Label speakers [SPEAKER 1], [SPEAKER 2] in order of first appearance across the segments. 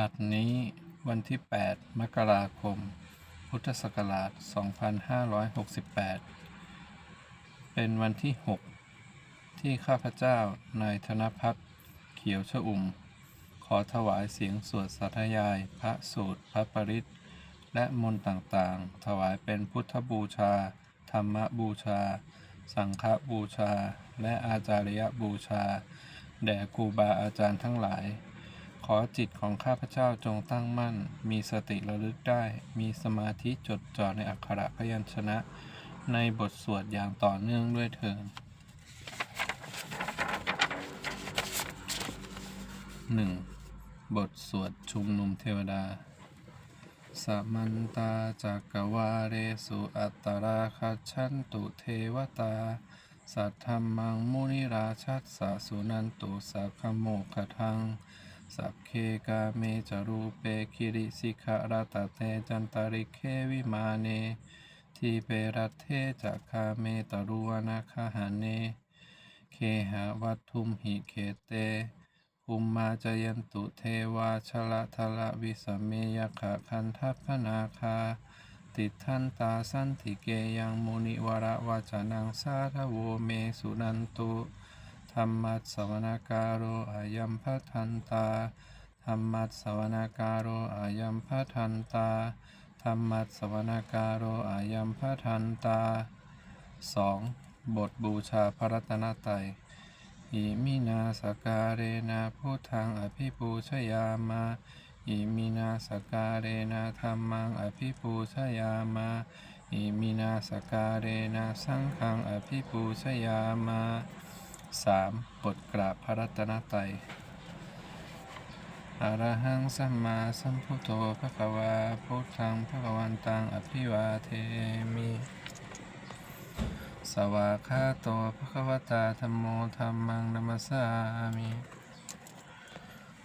[SPEAKER 1] บัดนี้วันที่ 8 มกราคม พุทธศักราช 2568 เป็นวันที่ 6 ที่ข้าพเจ้านายธนพัฒน์เขียวชอุ่ม ขอถวายเสียงสวดสาธยาย พระสูตร พระปริตและมนต์ต่างๆ ถวายเป็นพุทธบูชา ธรรมบูชา สังฆบูชา และอาจาริยบูชา แด่ครูบาอาจารย์ทั้งหลาย ขอจิตของข้าพเจ้าจงตั้งมั่น มีสติระลึกได้ มีสมาธิจดจ่อในอักขระพยัญชนะ ในบทสวดอย่างต่อเนื่องด้วยเถิดหนึ่งบทสวดชุมนุมเทวดา สมันตาจักรวาเรสุอัตตราคัจฉันตุเทวตา สัทธรรมังมุนิราชัสสะสุนันตุสักขโมกขทัง สัพเคกาเมจารูเปคิริสิกขรัตเตจันตาริเควิมาเนทีเปรัตเทจักคาเมตรุวนาคาหาเน เคหาวัตถุมหิเขเตภูมมาจยันตุเทวาชละทละวิสเมยขะคันทัพพนาคา ติทันตาสันติเกยังมุนิวระวาจานังสาทโวเมสุนันตุ ธรรมัสวนากาโรอายัมพัทันตาธรรมัสวนากาโรอายัมพัทันตาธรรมัสวนากาโรอายัมพัทันตา 2. บทบูชาพระรัตนตรัยอิมินาสการเรนะพุทธังอภิปูชยามาอิมินาสการเรนะธรรมังอภิปูชยามาอิมินาสการเรนะสังฆังอภิปูชยามา 3. บทกราบพระรัตนตรัยอะระหังสัมมาสัมพุทโธภะคะวาพุทธังภะคะวันตังอภิวาเทมิ สวากขาโตภะควตาธัมโมธัมมังนัมสสามิ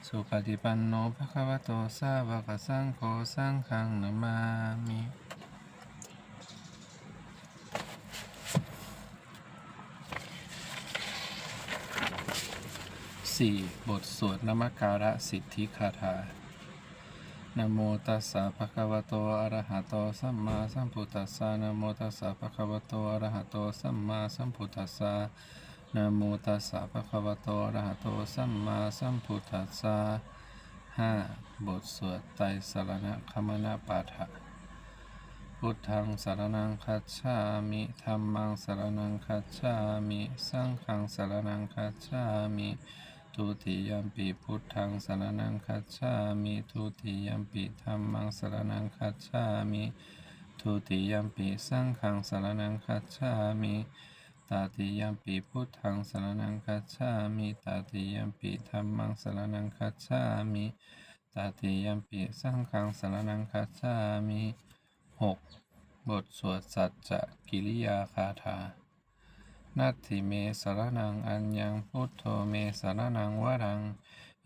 [SPEAKER 1] สุปฏิปันโนภะควโตสาวกสังโฆสังฆังนามามิ สี่บทสวดนมัการะสิทธิคาถานโมตัสสะภะคะวะโตอะระหะโตสัมมาสัมพุทธัสสะนโมตัสสะภะคะวะโตอะระหะโตสัมมาสัมพุทธัสสะนโมตัสสะภะคะวะโตอะระหะโตสัมมาสัมพุทธัสสะห้าบทสวดไตรสรณคมนปาฐะพุทธังสารนังคัจฉามิธัมมังสารนังคัจฉามิ สังฆังสารนังคัจฉามิ ทุติยมปิพุทธังสรณังคัจฉามิทุติยมปิธัมมังสรณังคัจฉามิทุติยมปิสังฆังสรณังคัจฉามิตาติยมปิพุทธังสรณังคัจฉามิตาติยมปิธัมมังสรณังคัจฉามิตาติยมปิสังฆังสรณังคัจฉามิหกบทสวดสัจจะกิริยาคาถา นัตถิเมสรนังอัญญังพุทโธเมสรนังวะรัง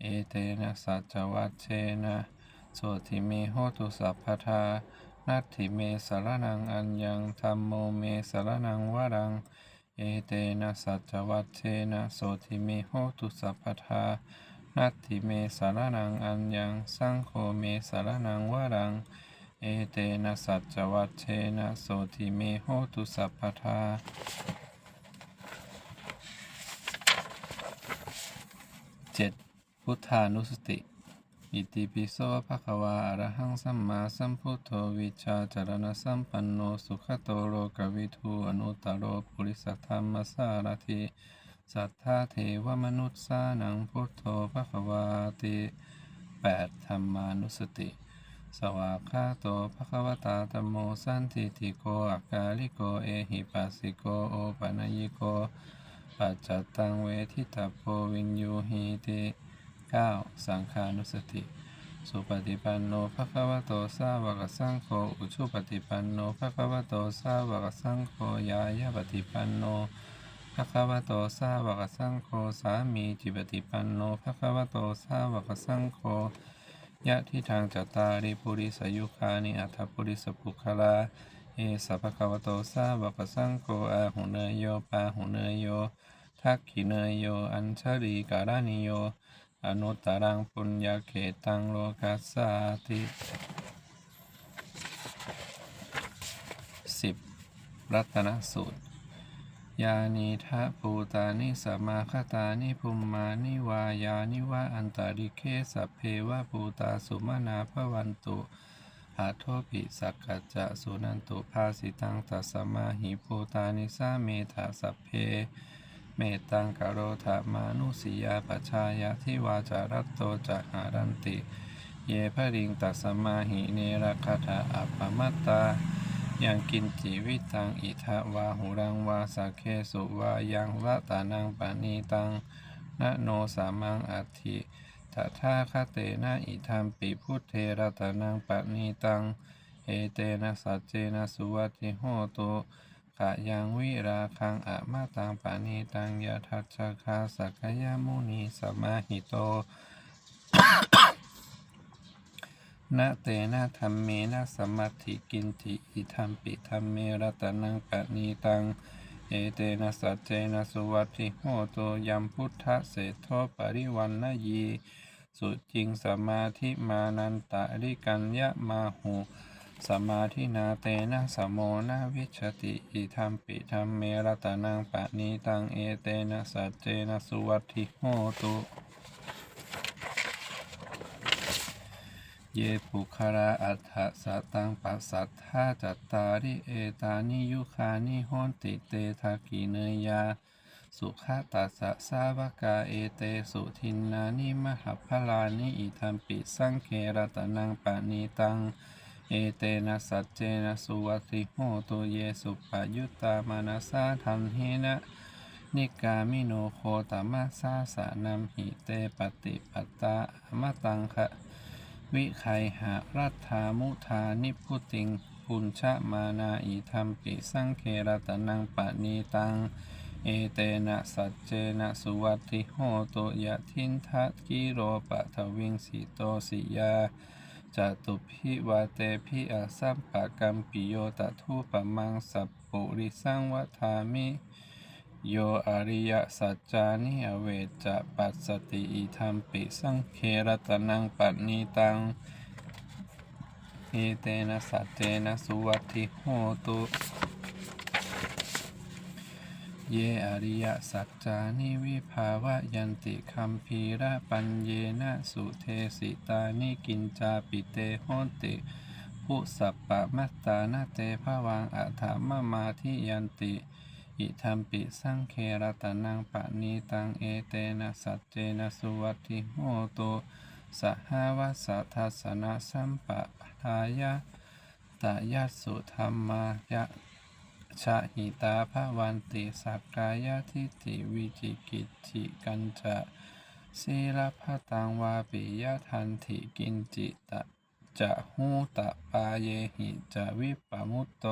[SPEAKER 1] เอเตนะสัจจวัชเชนะโสทิเมโหตุสัพพทานัตถิเมสรนังอัญญังธัมโมเมสรนังวะรัง เอเตนะสัจจวัชเชนะโสทิเมโหตุสัพพทานัตถิเมสรนังอัญญังสังโฆเมสรนังวะรัง เอเตนะสัจจวัชเชนะโสทิเมโหตุสัพพทา เจ็ดพุทธานุสติ อิติปิโสภะคะวาอะระหังสัมมาสัมพุทโธวิชาจารณสัมปันโนสุขโตโลกวิทูอนุตตโรปุริสธรรมสารถิสัทธาเทวมนุษย์สานังพุทโธภะคะวาติแปดธรรมานุสติ สวากขาโตภะคะวตาธัมโมสันติติโกอากาลิโกเอหิปัสสิโกโอปัญญิโก ปัจจตังเวทิตาโพวินยูหีติ 9. สังขานุสติ สุปฏิปันโนภะคะวะโตสาวกสังโฆอุชุปฏิปันโนภะคะวะโตสาวกสังโฆยายาปฏิปันโนภะคะวะโตสาวกสังโฆสามีจิปฏิปันโนภะคะวะโตสาวกสังโฆยะทิทางจตตาริปุริสยุคานิอัฏฐปุริสปุคลา เอสัพพะคะวะโตสาวกสังโฆอาหุเนยโยปาหุเนยโยทักขิเนยโย อัญชลีการานิโย อนุตตรังปุญญาเขตังโลกัสสาติสิบรัตนสูตร ยานิทะปูตานิสมาคตานิภูมมานิวายานิวะอันตาริเคสัพเพวะปูตาสุมานาภวันตุ อาโทปิสักกัจจะสุนันตุภาสิตังตัสสมาหิปูตานิสาเมธาสัพเพ เมตังกโรธามานุสิยาปชายาทิวาจารัตโตจะหารันติ เยภริงตัสสมาหิเนรคาถาอัปปมัตตายังกินจิวิตังอิทะวาหุรังวาสักเคสุวายังวะตานังปานีตังนะโนสามังอัติ ตถาคเตนะอิธรรมปิพุทเทระตานังปานีตัง เอเตนะสัจเจนะสุวัติโหตุขะยังวิราคังอะมาตังปานีตังยะทัชคาสักยามุนีสมาหิโตนะเตนะธรรมเมนะสมัติกินติอิธรรมปิธรรมเมรัตนังปะนีตัง เอเตนะสัจเจนะสุวัติโหโตยัมพุทธะเศโทปริวันนยี สุจิงสมาธิมานันตะริกัญญะมาหูสมาธินาเตนะสมโมนาวิชติอิธรรมปิธรรมเมรตนังปะนีตังเอเตนะสัจเจนะสุวัตถิโหตุเยปุคาราอัฏฐสัตตังปัสสัทธาจัตตาริเอตานิยุคานิโหนติเตทักขิเนยา สุขตัสสะสาวกาเอเตสุทินนานิมหพลานิอิทัมปิสังเครตนังปานีตัง เอเตนะสัจเจนะสุวัติโหตุเยสุปยุตตามานาสาทันเฮนะนิกามิโนโคตมัสาสานัมหิเตปฏิปตาอมตังคะวิไคหะรัฐามุทานิพุติงปุญชะมานาอิธรรมปิสังเครตนังปะนีตัง เอเตนะสัจเจนะสุวัติโหตุยะทินทัตกิโรปะทวิงสิโตสิยาจตุพิวาเตพิอาสัมปะกัมปิโยตทุปมังสัพปุริสังวัฏามิโยอริยสัจจานิอเวจจะปัสสติอิธรรมปิสังเครตนังปันนีตังเอเตนะสัจเจนะสุวัตถิโหตุ เยอริยสัจจานิวิภาวะยันติคัมภีระปัญเยนะสุเทสิตานิกินจาปิเตโหติผู้สัปปะมัตตานาเตภวังอัฏฐามมาทิยันติ อิทัมปิสังเครตนังปะนีตังเอเตนะสัจเจนะสุวัติโหตุสหวัสสทัสนะสัมปะทายะตายัสสุธรรมายะ ชะหิตาภวันติสักกายทิฏฐิวิจิกิจฉิกัญจะศีลพัตังวาปิยะทันถิกินจิตะจะหูตะปาเยหิจะวิปมุตโต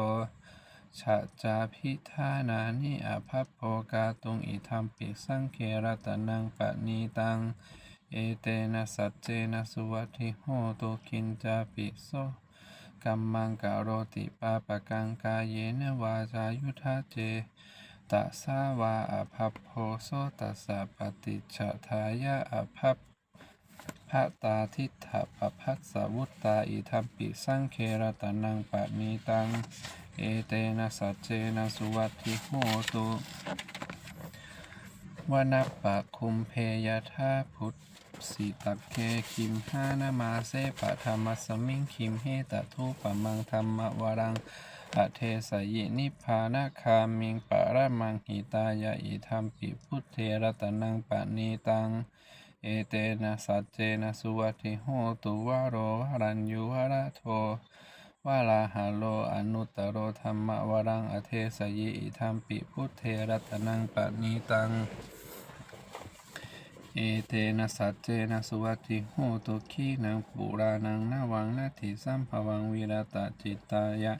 [SPEAKER 1] ชะจาพิธานานิอภัพโภกาตุงอิธรรมปิสังเครตนังปะนีตัง เอเตนะสัจเจนะสุวัติโหตุคินจาปิโส กัมมังกะโรติปาปะกังกาเยนะวาจายุทธาเจตะสาวาอภัพโพโสตัสสะปฏิจทายะอภัพพะตาทิฏฐปภัสสวุตตาอิธรรมปิสังเครตนังปะนีตัง เอเตนะสัจเจนะสุวัตถิโหตุวนัปปะคุมเพยทาพุทธ สิตักเคคิมหานามาเสปะธรรมสมิงคิมเฮตทุปะมังธรรมวรังอเทสยินิพานาคามิงปะระมังหิตายะอิธรรมปิพุทเทระตนังปะนีตัง เอเตนะสัจเจนะสุวัติโหตุวาโรวรัญยุวระโทวาลาหาโลอนุตตโรธรรมวรังอเทสยิอิธรรมปิพุทเทรตนังปะนีตัง เอเตนะสัจเจนะสุวัติโหตุขีนังปุรานังนาวังนาทิสัมภวังวิรตะจิตตายะ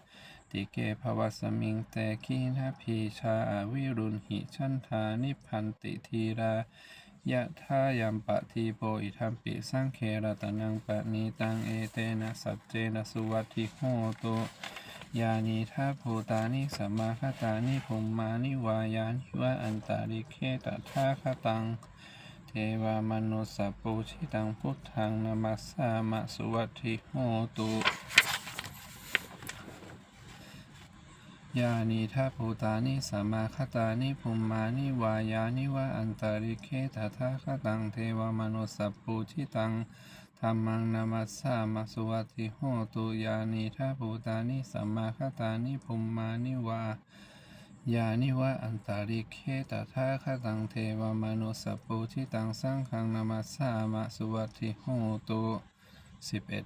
[SPEAKER 1] ติเกภวสมิงแต่ขีนาพีชาอวิรุณหิชันธานิพันติทีรายะทายัมปะทีโพอิทัมปิสังเครตนังปะนีตังเอเตนะสัจเจนะสุวัติโหตุยานิทัพภูตานิสัมมาคตานิภูมมานิวายานิวะอันตาริเคตถาคตัง เทวามนุสสพปูชิตังพุทธังนามัสสามะสุวัตถิโหตุยานิทัพูตานิสัมมาคตานิภุมมานิวายานิวะอันตริเคตถาคตังเทวมนุสสพปูชิตังธรรมังนามัสสามะสุวัตถิโหตุยานิทัพูตานิสัมมาคตานิภุมมานิวา ยานิวะอันตาริเคตถาคตังเทวมนุสปูชิตังสังฆังนามัสสามะสุวัตถิโหตุสิบเอ็ด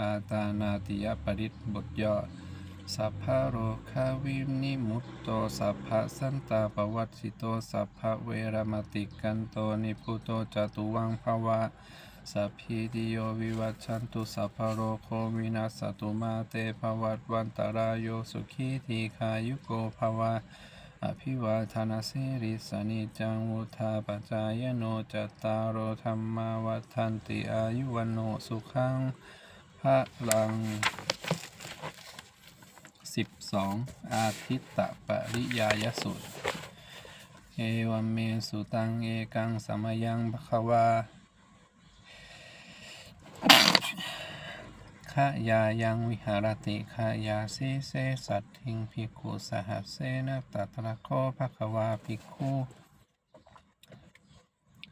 [SPEAKER 1] อาตานาติยปริตบทย่อสัพพะโรคาวินิมุตโต สัพพะสันตาปวัตสิโต สัพพะเวรมติกันโต นิพุโตจตุวังภวะ สัพพิติโยวิวัชชันตุสัพพโรโควินัสตุมาเตภวัตวันตรายโยสุขีทีขายุโกภวะอภิวาทนาสิริสนิจังวุธาปจายโนจตตารโอธรรมาวัฏันติอายุวันโนสุขังพระลังสิบสองอาทิตตปริยายสูตเอวัมเมสุตังเอกังสมยังภควา ขะยายังวิหารติขะยาสิเสสัตถิงภิกขุสหัสเสนะตัตระโคภควาภิกขุ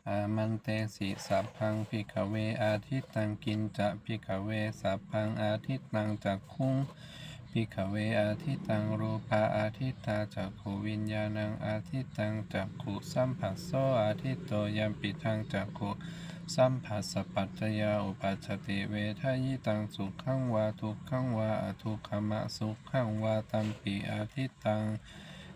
[SPEAKER 1] อามันเตสิสัพพังพิกเวอาทิตตังกินจะพิกเวสัพพังอาทิตตังจักคุงพิกเวอาทิตตังรูปาอาทิตตาจักขูวิญญาณังอาทิตตังจักขุสัมผัสโซอาทิตโตยัมปิทังจักขุ สัมผัสสปัจจยาอุปัชติเวทายิตังสุขังวาทุกขังวาอทุกขมะสุขังวาตัมปิอาทิตัง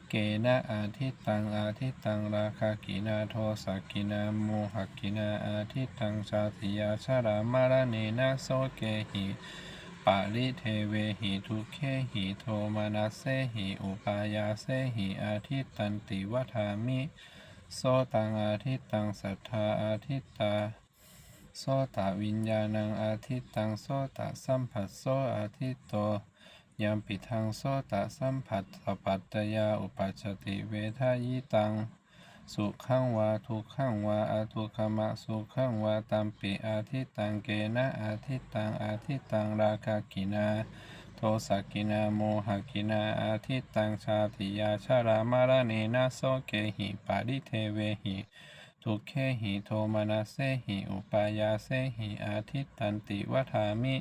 [SPEAKER 1] เกนะอาทิตังอาทิตังราคากินาโทสักกินาโมหกินาอาทิตังชาติยาชารามารเนนะโสเกหิปาริเทเวหิทุเคหิโทมานาเสหิอุปายาเสหิอาทิตตันติวัฏามิ โสตังอาทิตังสัทธาอาทิตา โสตวิญญาณังอาทิตตังโสตสัมผัสโสอาทิตโตยามปิทังโสตสัมผัสสปัตตยาอุปัชติเวทายิตัง สุขังวาทุขังวาอาทุกขมะสุขังวาตัมปิอาทิตตังเกนะอาทิตตังอาทิตตังราคากินา โทสักกินาโมหกินาอาทิตตังชาติยาชารามาราเนนะโสเกหิปาริเทเวหิ ทุกเคหิโทมานาเสหิอุปายาเสหิอาทิตตันติวัฏามิ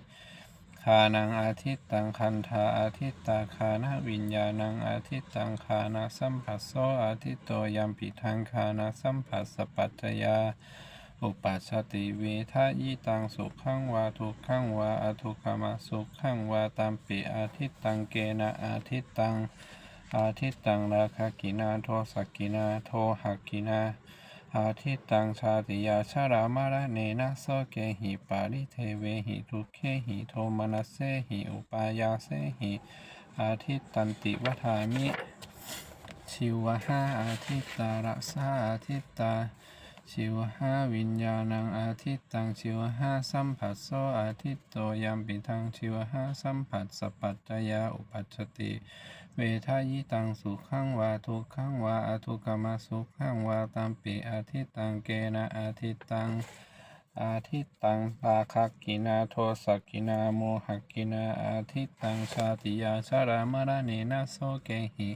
[SPEAKER 1] คานังอาทิตตังคันธาอาทิตตาคานาวิญญาณังอาทิตตังคานาสัมผัสโสอาทิตโตยัมปิทังคานาสัมผัสสปัจจยา อุปัชติเวทายิตังสุขขังวาทุกขังวาอทุกขมาสุขขังวาตามปิอาทิตตังเกนะอาทิตตัง อาทิตตังราคากินาโทสักกินาโทหักกินา อาทิตตังชาติยาชารามาระเนนะโสเกหิปาริเทเวหิทุเคหิโทมนัสเสหิอุปายาเสหิอาทิตตันติวัฏามิชิวหาอาทิตตารักษาอาทิตตาชิวหาวิญญาณังอาทิตตังชิวหาสัมผัสโสอาทิตโตยัมปิทังชิวหาสัมผัสสปัจจยาอุปัชติ เวทายิตังสุขังวาทุกขังวาอทุกขมสุขังวาตามปิอาทิตตังเกนะอาทิตตังอาทิตตังปาคักกินาโทสักกินาโมหกินาอาทิตตังชาติยาชารามรเนนะโสเกหิ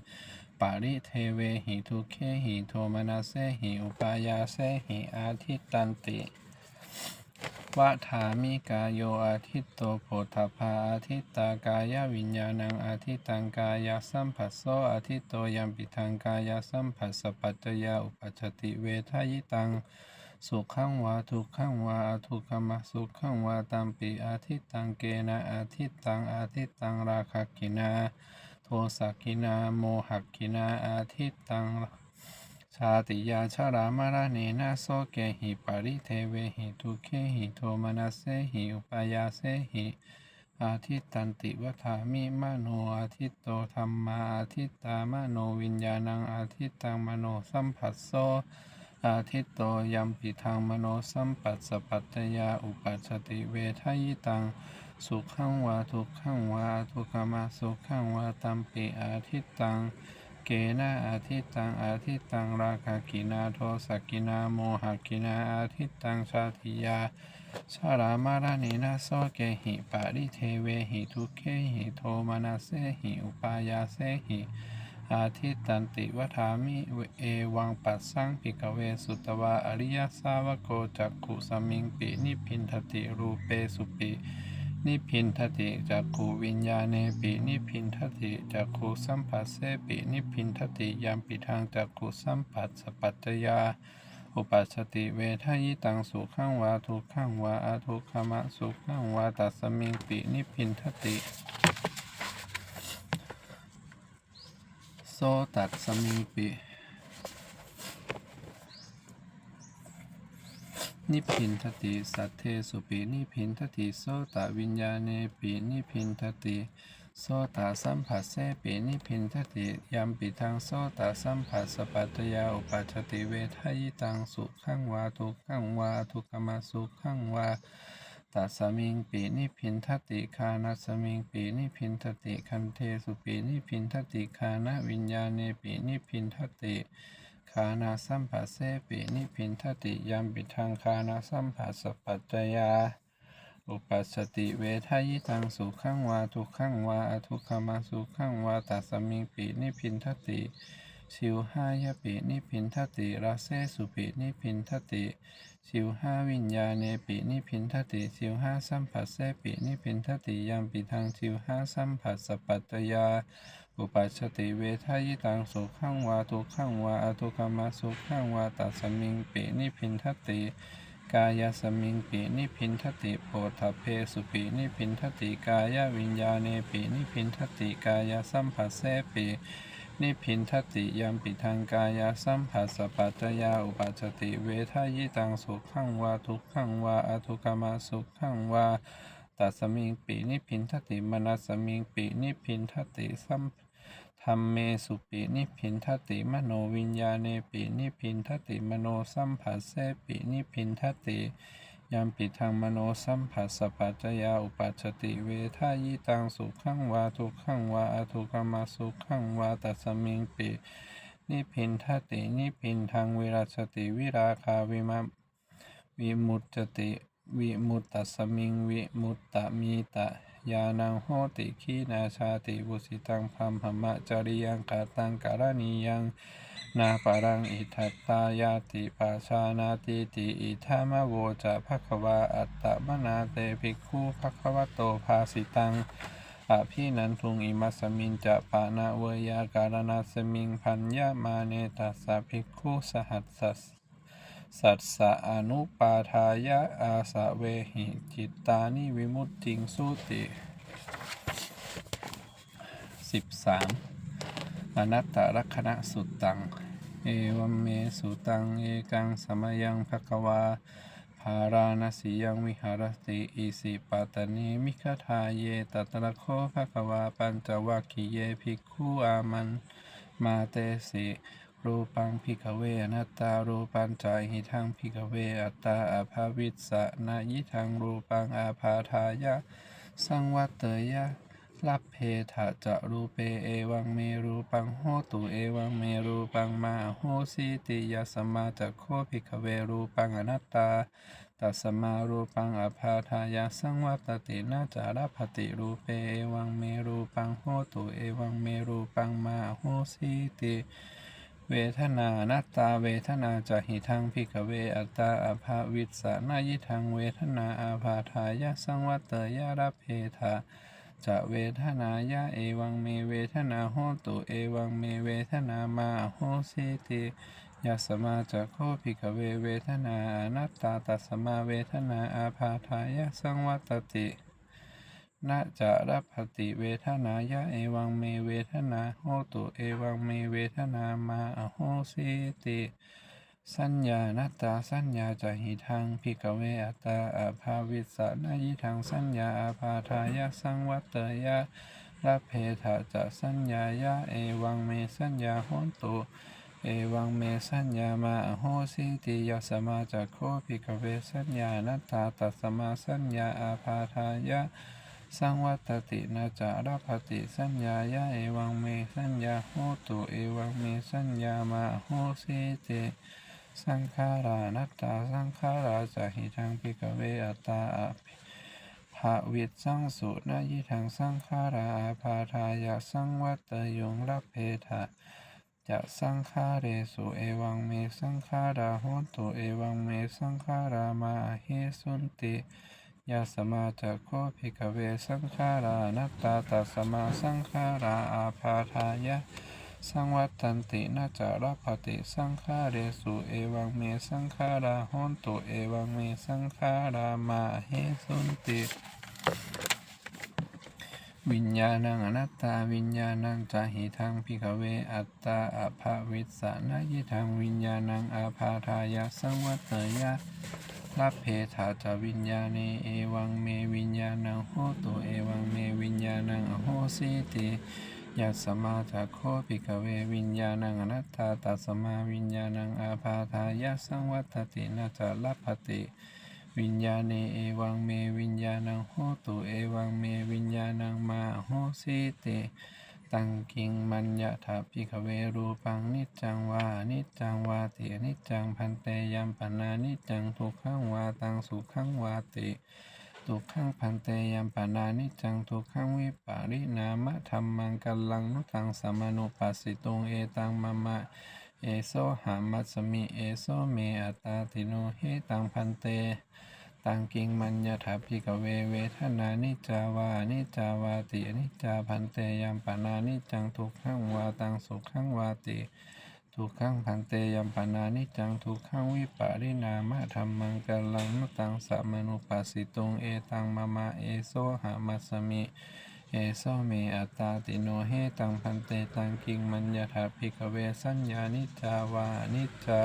[SPEAKER 1] ปาริเทเวหิทุเคหิโทมนาเสหิอุปายาเสหิอาทิตตันติ วะถามิกายโยอาทิตโตโพธพาอาทิตตากายวิญญาณังอาทิตตังกายสัมผัสโสอาทิตโตยัมปิทังกายสัมผัสสปัจจยาอุปัชติเวทายิตังสุขังวาทุกขังวาอทุกขมสุขังวาตามปิอาทิตตังเกนะอาทิตตังอาทิตตังราคกินา โทสักกินาโมหักกินาอาทิตตัง ชาติยาชารามาราเนนะโสเกหิปาริเทเวหิทุเคหิโทมนัสเสหิอุปายาเสหิอาทิตตันติวัฏามิมโนอาทิตโตธรรมาอาทิตตามโนวิญญาณังอาทิตตังมโนสัมผัสโสอาทิตโตยัมปิทังมโนสัมปัสสปัตตยาอุปัชติเวทายตังสุขังวาทุกขังวาทุกขมาสุขังวาตัมปิอาทิตตัง เกนะอาทิตังอาทิตังราคากินาโทสกินาโมหกินาอาทิตังชาติยาชารามารานินาโสเกหิปาริเทเวหิทุเคหิโทมานาเสหิอุปายาเสหิอาทิตันติวัฏามิเอวังปัสสังปิกเวสุตวาอริยสาวโกจักขุสมิงปินิพพินทติรูเปสุปิ นิพพินทติจักขูวิญญาเนปินิพพินทติจักขูสัมผัสเสปินิพพินทติยามปิทางจักขูสัมผัสสปัจจยา อุปัชชติเวทายตังสุขังวาทุกขังวาอาทุกขมะสุขังวาตัสสมิงปินิพพินทติโซตัสมิงปิ นิพพินทติสัทเทสุปินิพพินทติโสตวิญญาเนปินิพพินทติโสตสัมผัสเสปินิพพินทติยัมปิทังโสตสัมผัสสปัตยาอุปัชติเวทายตังสุขังวาทุขังวาทุกมาสุขังวาตัสสมิงปินิพพินทติคานัสมิงปินิพพินทติคันเทสุปินิพพินทติคานะวิญญาเนปินิพพินทติานาสัมผัสเสปินิพินทติยัมปิทางคานาสัมผัสสปัจจยา อุปัสสติเวทายตังสุขังวาทุกขังวาอทุกขมาสุขังวาตัสสมิงปินิพินทติชิวห้ายปินิพินทติราเซสุปินิพินทติชิวห้าวิญญาเนปินิพินทติชิวห้าสัมผัสเสปินิพินทติยัมปิทางชิวห้าสัมผัสสปัจจยา อุปัชติเวทายตังสุขังวาทุขังวาอทุกขมาสุขังวาตัสสมิงปินิพินทติ กายสมิงปินิพินทติโพธเพสุปินิพินทติกายวิญญาเนปินิพินทติกายสัมผัสเสปินิพินทติยัมปิทางกายสัมผัสสปัจจยาอุปัชติเวทายตังสุขังวาทุกขังวาอทุกขมาสุขังวาตัสสมิงปินิพินทติมนัสมิงปินิพพินทติสัม ธรรมเมสุปินิพินทติมโนวิญญาเนปินิพินทติมโนสัมผัสเสปินิพินทติยามปิทางมโนสัมผัสสปัจจยาอุปัชติเวทายตังสุขังวาทุขังวาอทุกขมาสุขังวาตัสมิงปินิพินทตินิพินทางวิราชติวิราคาวิมาวิมุตติวิมุตตัสสมิงวิมุตตมีตะ ยานังโหติขีนาชาติบุสิตังพัมหมะจริยังกาตังการณียังนาปารังอิทัตตายาติปาชานาติติอิทามะโวจะภควาอัตตมนาเตภิกขุภควโตภาสิตังอภินันทุงอิมัสสมินจะปานาเวยาการณาสมิงพัญญามาเนตัสสะภิกขุสหัสสะ สัสสะอนุปาทายะอาสะเวหิจิตตานิวิมุตติงสุติสิบสามอนัตตลักษณะสุตตัง เอวัมเมสุตัง เอกังสมยังภควาภาราณสียังวิหารติอิสิปัตตเนมิคทาเยตัตระโคภควาปัญจวัคคีเยภิกขุอามันมาเตสิ รูปังพิกเวอนัตตารูปัญจาหิทังพิกเวอัตตาอาภาวิสสะนายิทังรูปังอาภาทายะ สังวัตเตยะลับเพทะจะรูเปเอวังเมรูปังโหตุเอวังเมรูปังมาโหสิติยสมาจะโคพิกเวรูปังอนัตตาตัสมารูปังอภาทายาสังวัตตินาจารพติรูเปเอวังเมรูปังโหตุเอวังเมรูปังมาโหสิติ เวทนานัตตาเวทนาจะหิทังพิกเวอัตตาอภาวิสสะนายิทังเวทนาอาภาทายะสังวัตเตยะระเพทะจะเวทนายะเอวังเมเวทนาโหตุเอวังเมเวทนามาโหสิติยัสมาจะโคพิกเวเวทนาอนัตตาตัสมาเวทนาอาภาทายะสังวัตติ นะจะรับปฏิเวทนายะเอวังเมเวทนาโหตุเอวังเมเวทนามาอโหสิติสัญญานัตาสัญญาจะหิทังพิกเวอัตาอาภาวิสสะนายิทังสัญญาอาภาทายะสังวัตเตยะรับเพทะจะสัญญายะเอวังเมสัญญาโหตุเอวังเมสัญญามาอโหสิติยสมาจะโคพิกเวสัญญานัตาตัสมาสัญญาอาภาทายะ สังวัตตินาจารพติสัญญายะเอวังเมสัญญาโหตุเอวังเมสัญญามาโหสิตสังขารานัตตาสังขาราจะหิทังพิกเวอัตตาอภิภาวิตสังสุนายิทังสังขาราอาพาทายะสังวัตยงรับเพทะจะสังขาเรสุเอวังเมสังขาราโหตุเอวังเมสังขารามาเฮสุนติ ยาสมาจะโคภิกเวสังขารานัตตาตัสมาสังขาราอาพาทายะ สังวัตตันตินาจารพติสังขาเรสุเอวังเมสังขาราโหตุเอวังเมสังขารามาเฮสุนติ วิญญาณังอนัตตาวิญญาณังจาหิทังพิกเวอัตตาอภาวิสสะนายิทังวิญญาณังอาภาทายะสังวัตเตยะ รับเพธาจาวิญญาเนเอวังเมวิญญาณังโหตุเอวังเมวิญญาณังอโหสิติยัสมาจะโคภิกเววิญญาณังอนัตตาตัสสมาวิญญาณังอาภาทายะสังวัตตินาจะรับพติวิญญาเนเอวังเมวิญญาณังโหตุเอวังเมวิญญาณังมาโหสิติ ตังกิงมัญญะถาพิขเวรูปังนิจังวานิจังวาตินิจังพันเตยัมปนานิจังทุกขังวาตังสุขังวาติทุกขังพันเตยัมปนานิจังทุกขังวิปารินามะธรรมังกัลลังนุตังสมนุปัสสิตุงเอตังมะมะเอโซหามัสมิเอโซเมอตตาติโนเฮตังพันเต ตังกิงมัญญถาภิกเวเวทนานิจาวานิจาวาตินิจาพันเตยัมปนานิจังทุกขังวาตังสุขังวาติทุกขังพันเตยัมปนานิจังทุกขังวิปารินามะธรรมังกัลลังนุตังสัมมนุปัสสิตุงเอตังมะมะเอโซหามัสมิเอโซเมอัตตาติโนเฮตังพันเตตังกิงมัญญถาภิกเวสัญญานิจาวานิจจา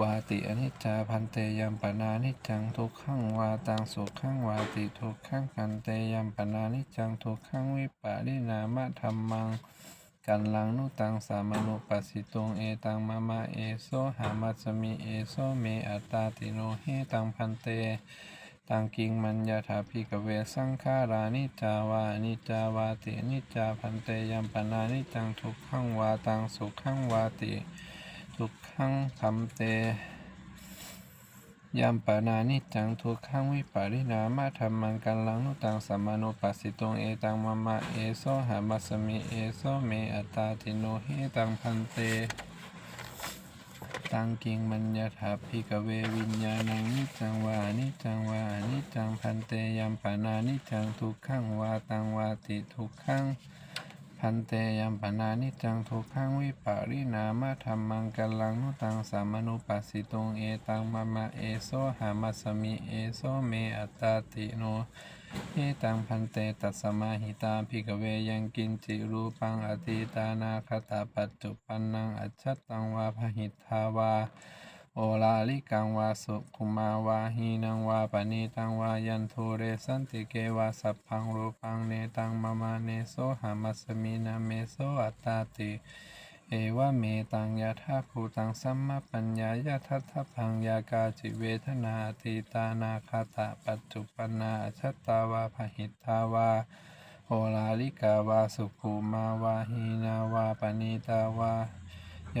[SPEAKER 1] วาติอนิจจาพันเตยัมปนานิจจังทุกขังวาตังสุขังวาติทุกขังพันเตยัมปนานิจจังทุกขังวิปารินามะธรรมังกันลังนุตังสามนุปัสสิตุงเอตังมะมะเอโซหามัสมิเอโซเมอัตตาติโนเฮตังพันเตตังกิงมัญญาถาภิกเวสังขารานิจจาวานิจจาวาตินิจจาพันเตยัมปนานิจจังทุกขังวาตังสุขังวาติ ขังคัมเตยัมปานานิจังทุกขังวิปารินามะธรรมังกันลังนุตังสัมมานุปัสสิตุงเอตังมะมะเอโซหามัสมิเอโซเมอัตตาติโนเฮตังพันเต ตังกิงมัญญาถาภิกเววิญญาณังนิจังวานิจังวานิจังพันเตยัมปานานิจจังทุกขังวาตังวาติทุกขัง พันเตยัมปนานิจังทุกขังวิปารินามะธรรมังกัลลังนุตังสามนุปัสสิตุงเอตังมะมะเอโซหามัสมิเอโซเมอัตตาติโนเอตังพันเตตัสสมาหิตาภิกเวยังกินจิรูปังอติตานาคตาปัจจุปันนังอัจฉตังวาพหิทธาวา โอลาลิกังวาสุคุมาวาหีนังวาปณีตังวายันโทเรสันติเกวาสัพพังรูปังเนตังมะมาเนโสหามัสมินาเมโสอัตตาติ เอวะเมตังยะทาภูตังสัมมาปัญญายะทัตถพังยากาจิเวทนาติตานาคาตะปัจจุปนาอัจฉตาวาพหิทธาวาโอลาลิกาวาสุขุมาวาหีนาวาปณีตาวา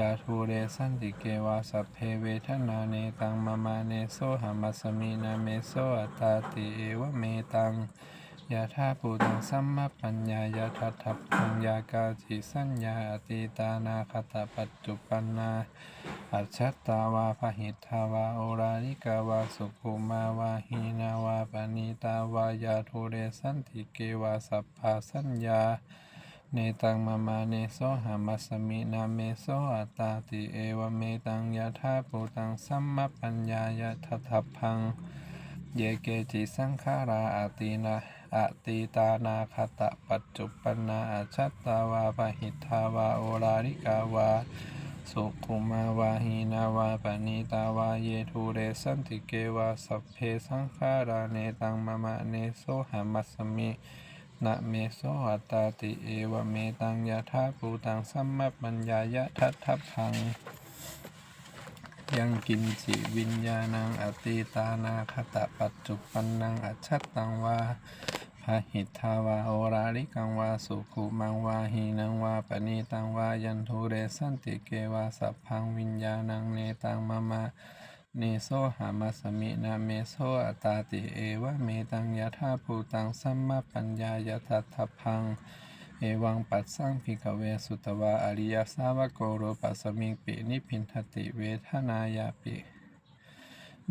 [SPEAKER 1] ยาทูเรสันติเกวาสัพเพเวทนาเนตังมามาเนโซหามัสมีนาเมโซอัตาติเอวะเมตังยาธาปูตังสัมมาปัญญายาทัตถพังยากาจิสัญญาอติตานาคตปัจจุปันนาอัจฉตาวาพหิทธาวาโอราลิกาวาสุขุมาวาหีนาวาปณีตาวายาทูเรสันติเกวาสัพพาสัญญา เนตังมามาเนโซหามัสมินาเมโซอัตตาติเอวเมตังยะธาปูตังสัมมปัญญายะทัตถพัง เยเกจิสังขาราอาตีนาอาตีตานาคตะปัจจุปนาอาชัตตาวาปหิทาวาโอลาริกาวาสุขุมาวาหีนาวาปณีตาวาเยทูเรสันติเกวาสัพเพสังขาราเนตังมะมะเนโซหามัสมิ นะเมโสอัตตาติเอวเมตังยะธาปูตังสัมมาปัญญายะทัตถพัง ยังกินจิวิญญาณังอติตานาคตะปัจจุปันนังอัจฉตังวาพพหิทาวาโอราลิกังวาสุขุมังวาหีนังวาปณีตังวายันทุเรสันติเกวาสัพพังวิญญาณังเนตังมะมะ เนโซหามาสมินาเมโซอัตาติเอวะเมตังยะธาภูตังสัมมาปัญญายะทัตถพัง เอวังปัสสังพิกเวสุตวาอริยสาวกโกโรปัสสมิงปินิพินทติเวทนายาปิ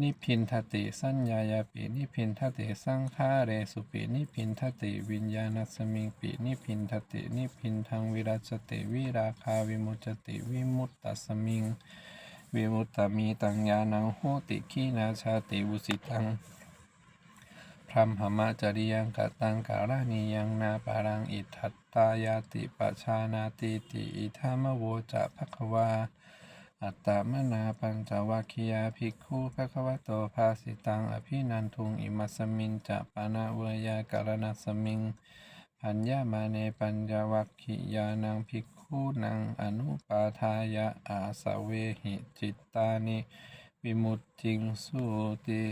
[SPEAKER 1] นิพินทติสัญญายาปินิพินทติสังขาเรสุปินิพินทติวิญญาณสมิงปินิพินทตินิพินทังวิรัจติวิราคาวิมุจติวิมุตตสมิง วิมุตตมีตังญาณังโหติขีนาชาติวุสิตังพรัมหมจริยังกตังการานิยังนาปารังอิทัตตายาติปชานาติติอิธามโวจะภควา อัตตมนาปัญจวัคคียาภิกขุภควโตภาสิตังอภินันทุงอิมัสมิงจะปนาเวยากรณสมิงพัญญามาเนปัญจวัคคียานังภิก ขุนังอนุปาทายะอาสเวหิจิตตานิ วิมุตติงสุติ